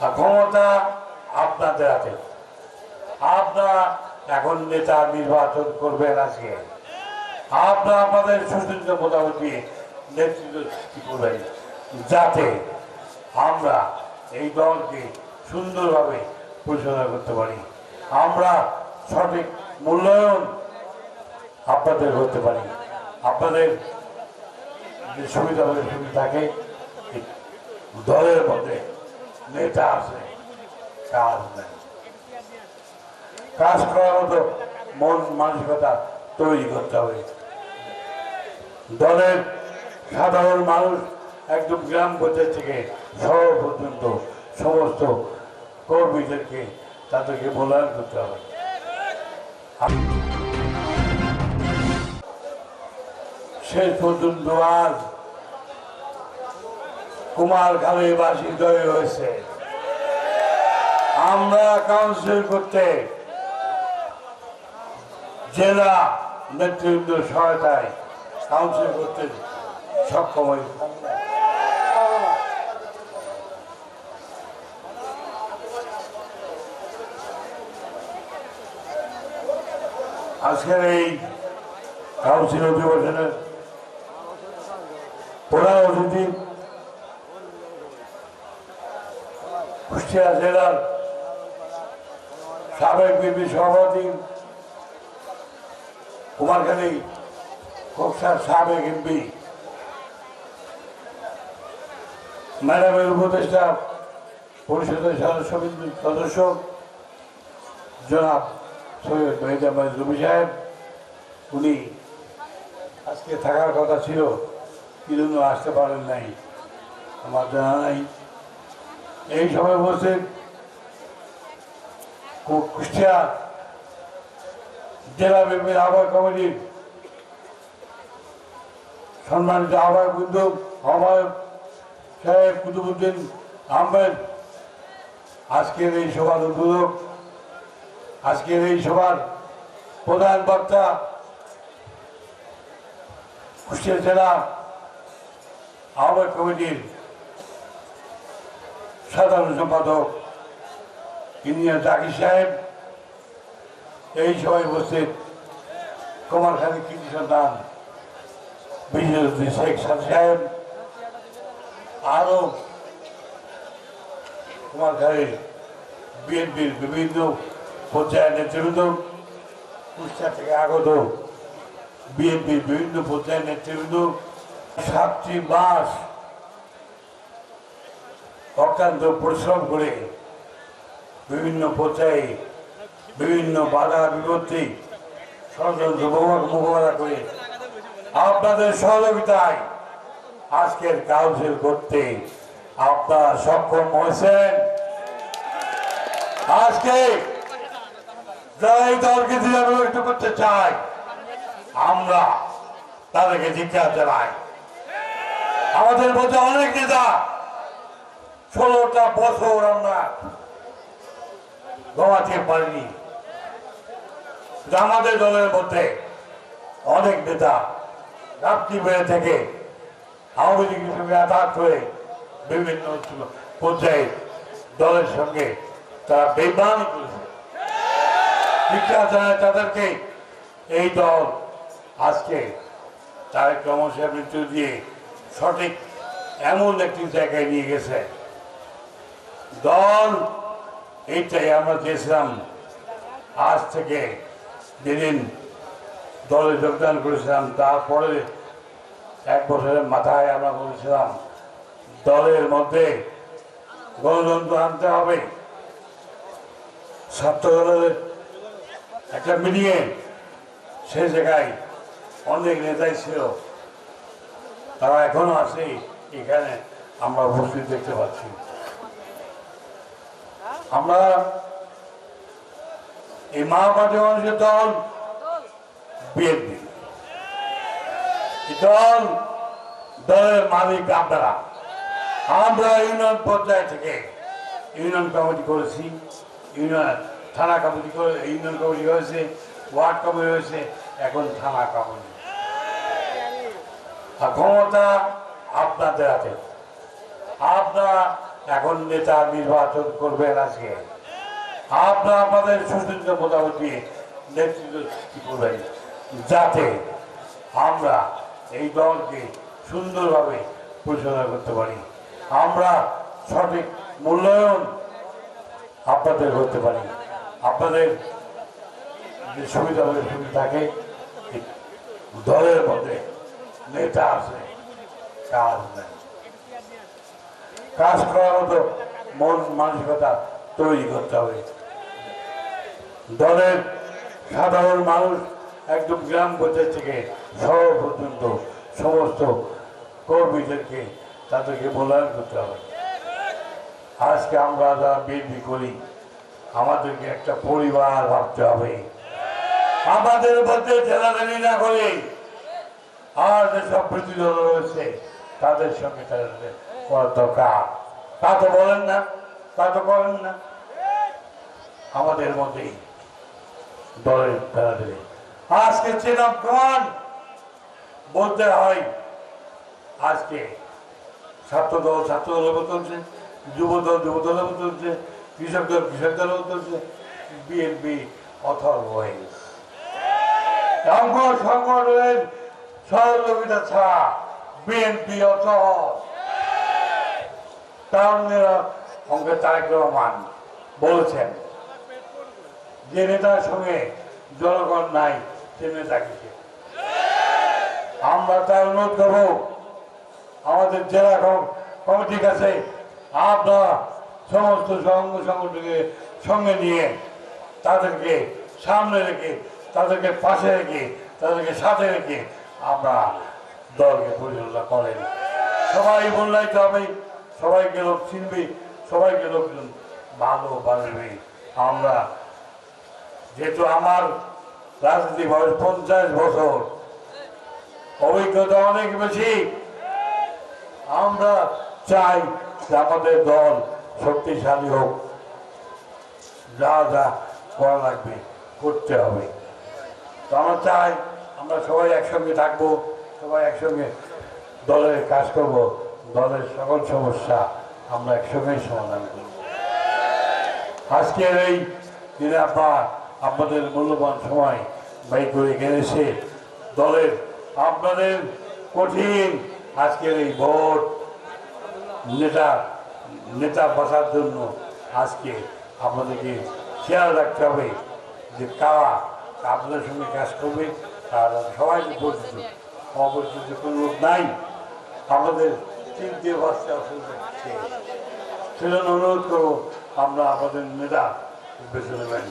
ক্ষমতা আপনাদের হাতে। আপনারা এখন নেতা নির্বাচন করবেন আজকে। আপনারা আমাদের সুচিন্তা মোতাবেক নেতৃত্ব করবেন। যাতে আমরা এই দলকে সুন্দরভাবে পরিচালনা করতে পারি। আমরা সঠিক মূল্যায়ন আপনাদের করতে পারি। আপনাদের যে সুবিধা সুবিধা থাকে দলের মধ্যে নেতা আছে কাজ নেই কাজ করার মতো মন মানসিকতা তৈরি করতে হবে। দলের সাধারণ মানুষ একদম গ্রাম পর্যায়ে থেকে শহর পর্যন্ত সমস্ত কর্মীদেরকে তাদেরকে মূল্যায়ন করতে হবে। শেষ পর্যন্ত আজ কুমার খালে বাসী জয় হয়েছে। আমরা কাউন্সিল করতে জেলা নেতৃবৃন্দ সহায়তায় কাউন্সিল করতে সক্ষম হয়েছে আজকের এই কাউন্সিল অধিবেশনের প্রধান অতিথি কুষ্টিয়া জেলার সাবেক বিপি সভাপতি কুমারখালী কক্সার সাবেক এমপি, ম্যাডামের উপদেষ্টা পরিষদের সদস্য সদস্য জনাব সৈয়দ মেহদা রবি সাহেব। উনি আজকে থাকার কথা ছিল কি জন্য আসতে পারেন নাই। আমার জানা নাই। এই সময় কু- কুষ্টিয়া জেলা বিএনপির আহ্বায়ক কমিটির সম্মানিত আহ্বায়ক বৃন্দ, আহ্বায়ক সাহেব কুতুবুদ্দিন আহমেদ, আজকের এই সভার উদ্বোধক, আজকের এই সভার প্রধান বক্তা কুষ্টিয়া জেলা আহ্বায়ক কমিটির সাধারণ সম্পাদক ইঞ্জিনিয়ার জাকির সাহেব, এই সভায় উপস্থিত কুমারখালী কৃষি সন্তান বিশেষ শেখ সাদ সাহেব, আরও কুমারখালীর বিএনপির বিভিন্ন পর্যায়ের নেতৃবৃন্দ কুষ্টিয়া থেকে আগত বিএনপির বিভিন্ন পর্যায়ের নেতৃবৃন্দ, সাতটি মাস অক্লান্ত পরিশ্রম করে বিভিন্ন পর্যায়ে বিভিন্ন বাধা বিপত্তি ষড়যন্ত্র মোকাবেলা- করে আপনাদের সহযোগিতায় আজকের কাউন্সিল করতে আপনারা সক্ষম হয়েছেন। আজকে যারা এই দলকে দিয়ে করতে চায়, আমরা তাদেরকে জিজ্ঞাসা জানাই। আমাদের মধ্যে অনেক নেতা ষোলোটা বছর আমরা ঘুমাতে পারিনি। আমাদের দলের মধ্যে অনেক নেতা রাত্রি বেড়ে থেকে আওয়ামী লীগের সঙ্গে আঘাত হয়ে বিভিন্ন পর্যায়ে দলের সঙ্গে তারা বেমান করেছে। শিক্ষা জানায় তাদেরকে, এই দল আজকে তার ক্রমশের মৃত্যু দিয়ে সঠিক এমন একটি জায়গায় নিয়ে গেছে। দল, এইটাই আমরা চেয়েছিলাম। আজ থেকে যেদিন দলে যোগদান করেছিলাম, তারপরে এক বছরের মাথায় আমরা বলেছিলাম, দলের মধ্যে গণতন্ত্র আনতে হবে। ছাত্র দলের একটা মিলিয়ে সে জায়গায় অনেক নেতাই ছিল। তারা এখনও আছে, এখানে আমরা উপস্থিত দেখতে পাচ্ছি। আমরা এই মহাপাটি মানুষের দল বিএনপি। দল, দলের মালিক আপনারা। আমরা ইউনিয়ন পর্যায় থেকে ইউনিয়ন কমিটি করেছি, ইউনিয়ন থানা কমিটি করে, ইউনিয়ন কমিটি হয়েছে, ওয়ার্ড কমিটি হয়েছে, এখন থানা কমিটি। ক্ষমতা আপনাদের হাতে। আপনারা এখন নেতা নির্বাচন করবেন আজকে। আপনারা আমাদের সুচিন্তা দিয়ে নেতৃত্ব যাতে আমরা এই দলকে সুন্দরভাবে পরিচালনা করতে পারি। আমরা সঠিক মূল্যায়ন আপনাদের করতে পারি। আপনাদের যে সুবিধা সুবিধা থাকে দলের মধ্যে নেতা আছে, কাজ নেই। কাজ করার মতো মন মানসিকতা তৈরি করতে হবে। দলের সাধারণ মানুষ একদম গ্রাম পঞ্চায়েত থেকে শহর পর্যন্ত সমস্ত কর্মীদেরকে তাদেরকে মূল্যায়ন করতে হবে। আজকে আমরা যারা বিএনপি করি, আমাদেরকে একটা পরিবার ভাবতে হবে। আমাদের মধ্যে ঠেলাঠেলি না করে আর যেসব বিরোধী দল রয়েছে, তাদের সঙ্গে তাদের করা দরকার তা তো বলেন না, তা তো করেন না। আমাদের মধ্যেই দলের ঠেলাঠেলি আজকে চেনা প্রমাণ বলতে হয়, আজকে ছাত্র দল ছাত্র দলের বদলছে যুব দল বদলছে কৃষক দল কৃষক দলের বদলছে বিএনপি অথর ওয়েস অঙ্গ সংগঠনের সহযোগিতা ছাড়া বিএনপি অচল অঙ্কে তারেক রহমান বলেছেন, যে নেতার সঙ্গে জনগণ নাই, সে নেতা কিসে? আমরা তাই অনুরোধ করব, আমাদের জেলা কম- কমিটির কাছে আপনারা সমস্ত সংঘ সংগঠনকে সঙ্গে নিয়ে তাদেরকে সামনে রেখে, তাদেরকে পাশে রেখে, তাদেরকে সাথে রেখে আমরা দলকে পরিচালনা করেন। সবাই মূল্যায়িত হবে সবাইকে লোক চিনবে, সবাইকে লোকজন ভালোবাসবে। আমরা যেহেতু আমার রাজনীতি বয়স পঞ্চাশ বছর, অভিজ্ঞতা অনেক বেশি। আমরা চাই যে আমাদের দল শক্তিশালী হোক। যা যা করা লাগবে, করতে হবে। তো আমরা চাই আমরা সবাই একসঙ্গে থাকব, সবাই একসঙ্গে দলের কাজ করব। দলের সকল সমস্যা আমরা একসঙ্গেই সমাধান করব। আজকের এই দিনে আপনার আপনাদের মূল্যবান সময় ব্যয় করে গেছে দলের আপনাদের কঠিন আজকের এই ভোট নেতা নেতা বসার জন্য আজকে আপনাদেরকে খেয়াল রাখতে হবে যে কারা আপনাদের সঙ্গে কাজ করবে তারা সবাই পরিচিত অপরিচিত কোনো লোক নাই। আমাদের চিনতে বাঁচতে অসুবিধা হচ্ছে সেজন্য অনুরোধ করব আমরা আমাদের নেতা বেছে নেবেন।